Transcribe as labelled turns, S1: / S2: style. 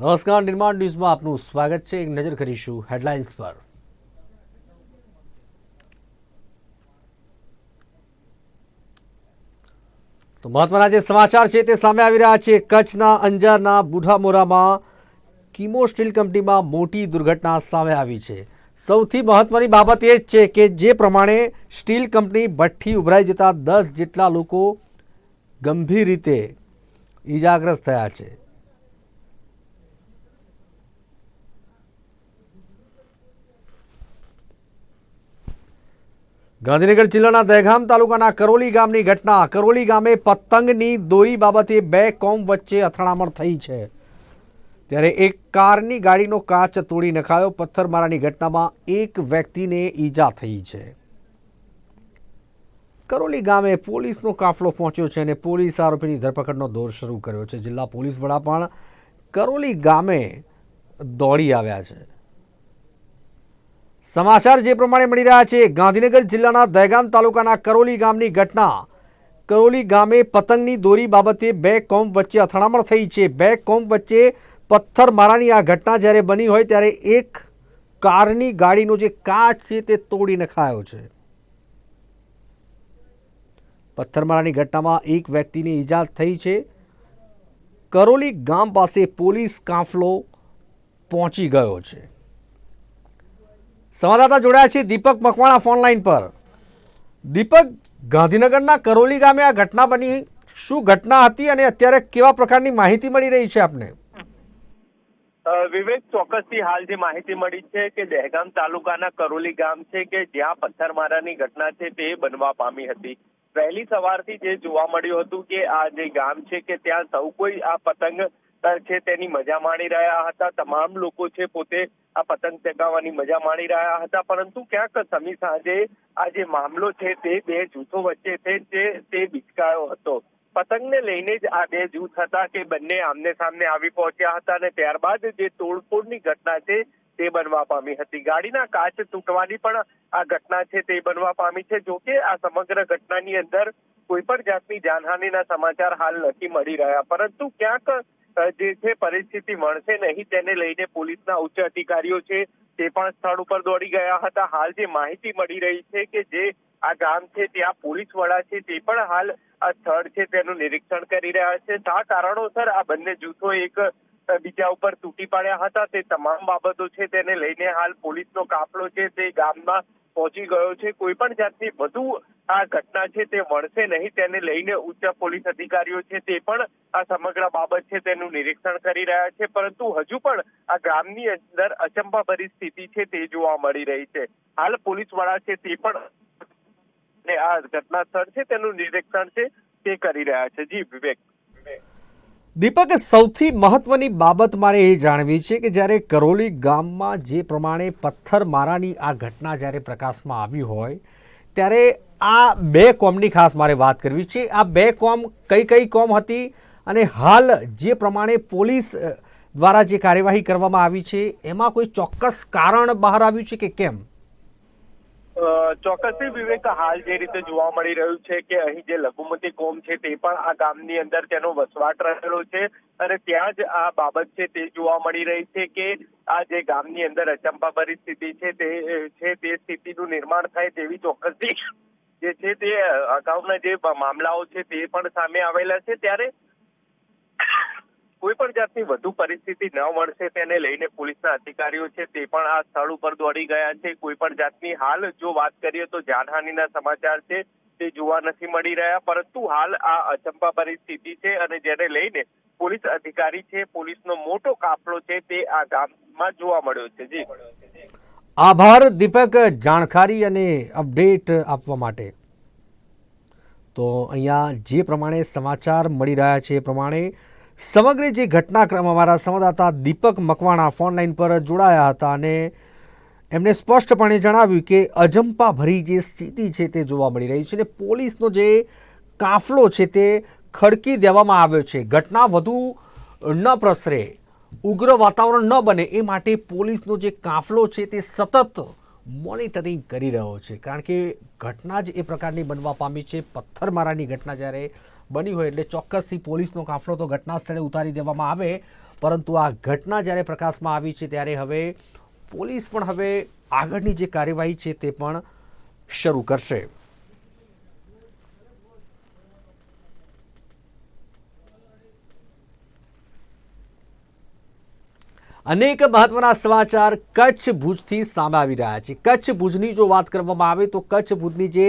S1: નમસ્કાર, નિર્માણ ન્યૂઝમાં આપનું સ્વાગત છે. એક નજર કરીશું હેડલાઇન્સ પર. તો મહત્વના જે સમાચાર છે તે સામે આવી રહ્યા છે. કચ્છના અંજારના બુઢામોરામાં કિમો સ્ટીલ કંપનીમાં મોટી દુર્ઘટના સામે આવી છે. સૌથી મહત્વની બાબત એ જ છે કે જે પ્રમાણે સ્ટીલ કંપની ભઠ્ઠી ઉભરાઈ જતા દસ જેટલા લોકો ગંભીર રીતે ઈજાગ્રસ્ત થયા છે. ગાંધીનગર જિલ્લાના દહેગામ તાલુકાના કરોલી ગામની ઘટના. કરોલી ગામે પતંગની દોરી બાબતે બે કોમ વચ્ચે અથડામણ થઈ છે. ત્યારે એક કારની ગાડીનો કાચ તોડી નખાયો. પથ્થરમારાની ઘટનામાં એક વ્યક્તિને ઈજા થઈ છે. કરોલી ગામે પોલીસનો કાફલો પહોંચ્યો છે અને પોલીસ આરોપીની ધરપકડનો દોર શરૂ કર્યો છે. જિલ્લા પોલીસ વડા પણ કરોલી ગામે દોડી આવ્યા છે. સમાચાર જે પ્રમાણે મળી રહ્યા છે, ગાંધીનગર જિલ્લાના દહેગામ તાલુકાના કરોલી ગામની ઘટના. કરોલી ગામે પતંગની દોરી બાબતે બે કોમ વચ્ચે અથડામણ થઈ છે. બે કોમ વચ્ચે પથ્થરમારાની આ ઘટના જ્યારે બની હોય ત્યારે એક કારની ગાડીનો જે કાચ છે તે તોડી નખાયો છે. પથ્થરમારાની ઘટનામાં એક વ્યક્તિની ઈજા થઈ છે. કરોલી ગામ પાસે પોલીસ કાફલો પહોંચી ગયો છે. સંવાદદાતા જોડાયા છે દીપક મકવાણા ફોનલાઈન પર. દીપક, ગાંધીનગરના કરોલી ગામે આ ઘટના બની. શું ઘટના હતી અને અત્યારે કેવા પ્રકારની માહિતી મળી રહી છે આપને?
S2: વિવેક, ચોક્કસથી હાલ જે માહિતી મળી છે કે દહેગામ તાલુકાના કરોલી ગામ છે કે જ્યાં પથ્થરમારાની ઘટના છે તે બનવા પામી હતી. વહેલી સવારથી જે જોવા મળ્યું હતું કે આ જે ગામ છે કે ત્યાં સૌ કોઈ આ પતંગ છે તેની મજા માણી રહ્યા હતા. તમામ લોકો છે પોતે આ પતંગ ચગાવવાની મજા માણી રહ્યા હતા. પરંતુ ક્યાંક સમી સાંજે આ જે મામલો છે તે બે જૂથો વચ્ચે તે તે બિચકાયો હતો. પતંગને લઈને જ આ બે જૂથ હતા કે બંને આમને સામને આવી પહોંચ્યા હતા અને ત્યારબાદ જે તોડફોડની ઘટના છે તે બનવા પામી હતી. ગાડીના કાચ તૂટવાની પણ આ ઘટના છે તે બનવા પામી છે. જોકે આ સમગ્ર ઘટનાની અંદર કોઈ પણ જાતની જાનહાનિના સમાચાર હાલ નથી મળી રહ્યા. પરંતુ ક્યાંક જે છે, પરિસ્થિતિ મળશે નહીં, તેને લઈને પોલીસના ઉચ્ચ અધિકારીઓ છે, તે પણ સ્થળ ઉપર દોડી ગયા હતા. હાલ જે માહિતી મળી રહી છે કે જે આ ગામ છે, ત્યાં પોલીસ વડા છે, તે પણ હાલ આ સ્થળ છે, તેનું નિરીક્ષણ કરી રહ્યા છે. આ કારણોસર આ બંને જૂથો એક બીજા ઉપર તૂટી પાડ્યા હતા. તે તમામ બાબતો છે તેને લઈને હાલ પોલીસનો કાફલો છે. તે ગામમાં પહોંચી ગયો છે. કોઈ પણ જાતની વધુ આ ઘટના છે તે વણશે નહીં. તેને લઈને ઉચ્ચ પોલીસ અધિકારીઓ છે તે પણ આ સમગ્ર બાબત છે તેનું નિરીક્ષણ કરી રહ્યા છે. પરંતુ હજુ પણ આ ગામની અંદર અચંબાભરી સ્થિતિ છે તે જોવા મળી રહી છે. હાલ પોલીસ વડા છે તે પણ આ ઘટના સ્થળ છે તેનું નિરીક્ષણ છે તે કરી રહ્યા છે. જી, વિવેક.
S1: દીપક સૌથી મહત્વની બાબત મારે એ જાણવી છે કે જ્યારે કરોલી ગામમાં જે પ્રમાણે પથ્થરમારાની આ ઘટના જ્યારે પ્રકાશમાં આવી હોય, ત્યારે આ બે કોમની ખાસ મારે વાત કરવી છે. આ બે કોમ કઈ કઈ કોમ હતી અને હાલ જે પ્રમાણે પોલીસ દ્વારા જે કાર્યવાહી કરવામાં આવી છે, એમાં કોઈ ચોક્કસ કારણ બહાર આવ્યું છે કે કેમ?
S2: ચોક્કસથી વિવેક, હાલ જે રીતે જોવા મળી રહ્યું છે કે અહીં જે લઘુમતી કોમ છે તે પણ આ ગામની અંદર તેનો વસવાટ રહેલો છે અને ત્યાં જ આ બાબત છે તે જોવા મળી રહી છે કે આ જે ગામની અંદર અચંબાભરી સ્થિતિ છે તે છે તે સ્થિતિનું નિર્માણ થાય તેવી ચોક્કસથી જે છે તે અગાઉના જે મામલાઓ છે તે પણ સામે આવેલા છે. ત્યારે કોઈ પણ જાતની વધુ પરિસ્થિતિ ન મળશે તેને લઈને પોલીસના અધિકારીઓ છે તે પણ આ સ્થળ ઉપર દોડી ગયા છે. કોઈ પણ જાતની હાલ જો વાત કરીએ તો જાનહાનિના સમાચાર છે તે જોવા નથી મળી રહ્યા, પરંતુ હાલ આ અચંપા પરિસ્થિતિ છે અને જેને લઈને પોલીસ અધિકારી છે, પોલીસનો મોટો કાફલો છે તે આ ગામમાં જોવા મળ્યો છે. જી.
S1: આભાર દીપક જાણકારી અને અપડેટ આપવા માટે. તો અહીંયા જે પ્રમાણે સમાચાર મળી રહ્યા છે એ પ્રમાણે સમગ્ર જે ઘટનાક્રમ અમારા સંવાદદાતા દીપક મકવાણા ફોનલાઈન પર જોડાયા હતા અને એમણે સ્પષ્ટપણે જણાવ્યું કે અજંપા ભરી જે સ્થિતિ છે તે જોવા મળી રહી છે અને પોલીસનો જે કાફલો છે તે ખડકી દેવામાં આવ્યો છે. ઘટના વધુ ન પ્રસરે, ઉગ્ર વાતાવરણ ન બને એ માટે પોલીસનો જે કાફલો છે તે સતત મોનિટરિંગ કરી રહ્યો છે. કારણ કે ઘટના જ એ પ્રકારની બનવા પામી છે. પથ્થરમારાની ઘટના જ્યારે બની હોય એટલે ચોક્કસથી પોલીસનો કાફલો તો ઘટના સ્થળે ઉતારી દેવામાં આવે. પરંતુ આ ઘટના જ્યારે પ્રકાશમાં આવી છે ત્યારે હવે પોલીસ પણ હવે આગળની જે કાર્યવાહી છે તે પણ શરૂ કરશે. અનેક મહત્વના સમાચાર કચ્છ ભુજથી સામે આવી રહ્યા છે. કચ્છ ભુજની જો વાત કરવામાં આવે તો કચ્છ ભુજની જે